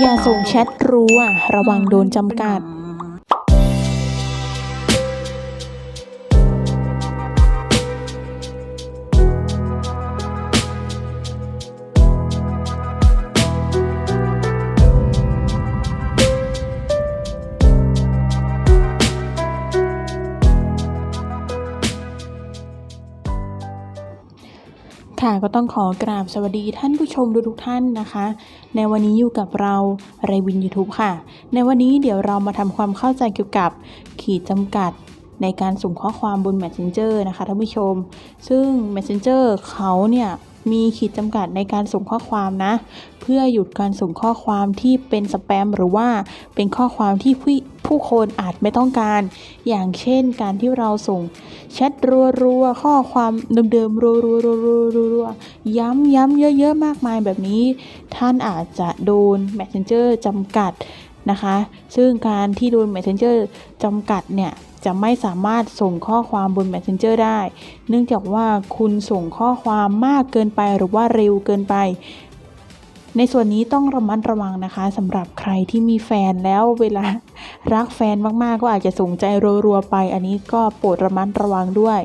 อย่าส่งแชทรัว ระวังโดนจำกัด ค่ะก็ต้องขอกราบสวัสดีท่านผู้ชมทุกท่านนะคะ ในวันนี้อยู่กับเราไรวิน YouTube ค่ะ ในวันนี้เดี๋ยวเรามาทำความเข้าใจเกี่ยวกับขีดจำกัด ในการส่งข้อความบน Messenger นะคะท่านผู้ชม ซึ่ง Messenger เขาเนี่ยมีขีดจำกัดในการส่งข้อความนะ เพื่อหยุดการส่งข้อความที่เป็นสแปมหรือว่าเป็นข้อความที่ผู้ผู้คนอาจไม่ต้องการ อย่างเช่นการที่เราส่งแชทรัวๆข้อความเดิมๆรัวๆๆๆๆย้ำย้ำเยอะๆมากมายแบบนี้ ท่านอาจจะโดน Messenger จำกัด นะคะ ซึ่งการที่โดน Messenger จำกัดเนี่ยจะไม่สามารถส่งข้อความบน Messenger ได้ เนื่องจากว่าคุณส่งข้อความมากเกินไปหรือว่าเร็วเกินไป ในส่วนนี้ต้องระมัดระวังนะคะสำหรับใครที่มีแฟนแล้วเวลารักแฟนมากๆ ก็อาจจะส่งใจรัวๆไป อันนี้ก็โปรดระมัดระวังด้วย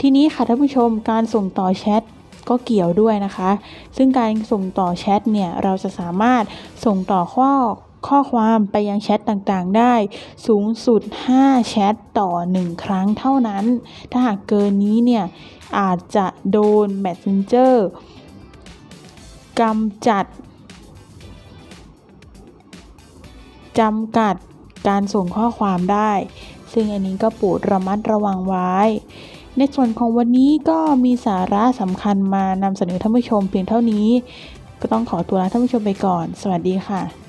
ทีนี้ค่ะท่านผู้ชมการส่งต่อแชทก็เกี่ยวด้วยนะคะ ซึ่งการส่งต่อแชทเนี่ยเราจะสามารถส่งต่อข้อ ข้อความไปยังแชทต่างๆ ได้ สูงสุด 5 แชทต่อ 1 ครั้งเท่านั้น ถ้าหากเกินนี้เนี่ย อาจจะโดน Messenger กำจัดจำกัดการส่งข้อความได้ ซึ่งอันนี้ก็โปรดระมัดระวังไว้ ในส่วนของวันนี้ก็มีสาระสำคัญมานำเสนอท่านผู้ชมเพียงเท่านี้ ก็ต้องขอตัวลาท่านผู้ชมไปก่อน สวัสดีค่ะ